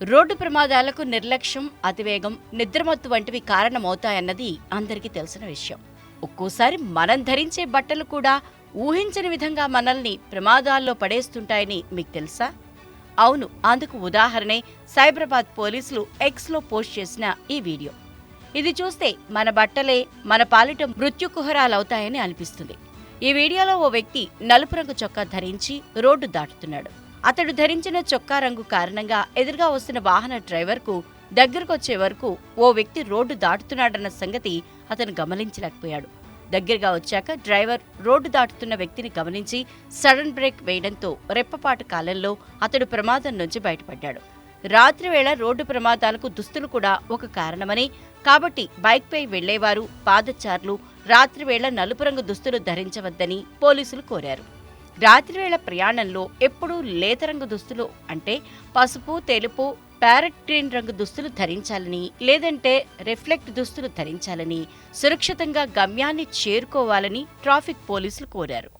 Road ప్రమాదాలకు నిర్లక్ష్యం అతివేగం నిద్రమత్తు వంటివి కారణమవుతాయన్నది అందరికీ తెలిసిన విషయం. ఒక్కోసారి మనం ధరించే బట్టలు కూడా ఊహించని విధంగా మనల్ని ప్రమాదాల్లో పడేస్తుంటాయని మీకు తెలుసా? అవును అందుకు ఉదాహరణే సైబరాబాద్ పోలీసులు ఎక్స్లో పోస్ట్ చేసిన ఈ వీడియో. ఇది చూస్తే మన బట్టలే మన పాలిట మృత్యుకుహరాలవుతాయని అనిపిస్తుంది. ఈ వీడియోలో ఓ వ్యక్తి నలుపు రంగు చొక్కా ధరించి రోడ్డు దాటుతున్నాడు. అతడు ధరించిన చొక్కా రంగు కారణంగా ఎదురుగా వస్తున్న వాహన డ్రైవర్కు దగ్గరకొచ్చే వరకు ఓ వ్యక్తి రోడ్డు దాటుతున్నాడన్న సంగతి అతను గమనించలేకపోయాడు. దగ్గరగా వచ్చాక డ్రైవర్ రోడ్డు దాటుతున్న వ్యక్తిని గమనించి సడన్ బ్రేక్ వేయడంతో రెప్పపాటు కాలంలో అతడు ప్రమాదం నుంచి బయటపడ్డాడు. రాత్రివేళ రోడ్డు ప్రమాదాలకు దుస్తులు కూడా ఒక కారణమని కాబట్టి బైక్పై వెళ్ళేవారు పాదచారులు రాత్రివేళ నలుపు రంగు దుస్తులు ధరించవద్దని పోలీసులు కోరారు. రాత్రివేళ ప్రయాణంలో ఎప్పుడూ లేత రంగు దుస్తులు అంటే పసుపు తెలుపు ప్యారెట్ గ్రీన్ రంగు దుస్తులు ధరించాలని లేదంటే రిఫ్లెక్ట్ దుస్తులు ధరించాలని సురక్షితంగా గమ్యాన్ని చేరుకోవాలని ట్రాఫిక్ పోలీసులు కోరారు.